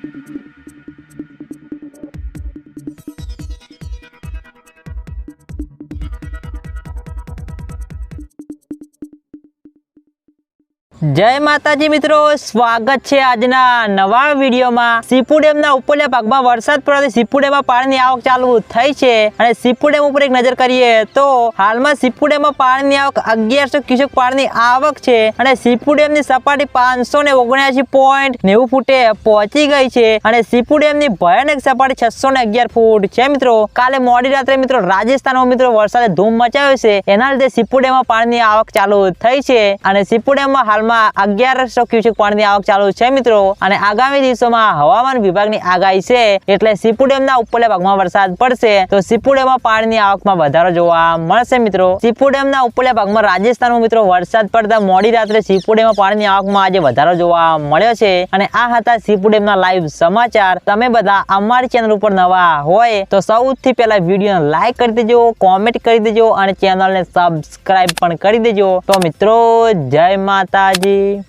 Thank you. જય માતાજી મિત્રો, સ્વાગત છે આજના નવા વિડીયોમાં. સીપુ ડેમના ઉપરલા ભાગમાં વરસાદ પડવાથી સીપુ ડેમમાં પાણીની આવક ચાલુ થઈ છે. અને સીપુ ડેમ ઉપર એક નજર કરીએ તો હાલમાં સીપુ ડેમમાં પાણીની આવક અગિયારસો ક્યુસેક પાણીની આવક છે. અને સીપુ ડેમની સપાટી પાંચસો ને ઓગણ્યાસી પોઈન્ટ નેવું ફૂટે પહોંચી ગઈ છે. અને સીપુ ડેમની ભયાનક સપાટી છસો ને અગિયાર ફૂટ છે મિત્રો. કાલે મોડી રાત્રે મિત્રો રાજસ્થાનમાં મિત્રો વરસાદે ધૂમ મચાવ્યો છે. એના લીધે સીપુ ડેમમાં પાણીની આવક ચાલુ થઈ છે. અને સીપુ ડેમમાં હાલમાં અગિયારસો ક્યુસેક પાણીની આવક ચાલુ છે, મિત્રો. અને આગામી દિવસોમાં હવામાન વિભાગની આગાહી છે, એટલે સીપુ ડેમના ઉપરલા ભાગમાં વરસાદ પડશે, તો સીપુ ડેમમાં પાણીની આવકમાં વધારો જોવા મળશે, મિત્રો. સીપુ ડેમના ઉપરલા ભાગમાં રાજસ્થાનમાં, મિત્રો, વરસાદ પડતા મોડી રાત્રે સીપુ ડેમમાં પાણીની આવકમાં આજે વધારો જોવા મળ્યો છે. અને આ હતા સીપુ ડેમના લાઈવ સમાચાર. તમે બધા અમારી ચેનલ ઉપર નવા હોય, તો સૌથી પહેલા વિડીયોને લાઈક કરી દેજો કોમેન્ટ કરી દેજો, અને ચેનલને સબસ્ક્રાઇબ પણ કરી દેજો. તો મિત્રો, જય માતાજી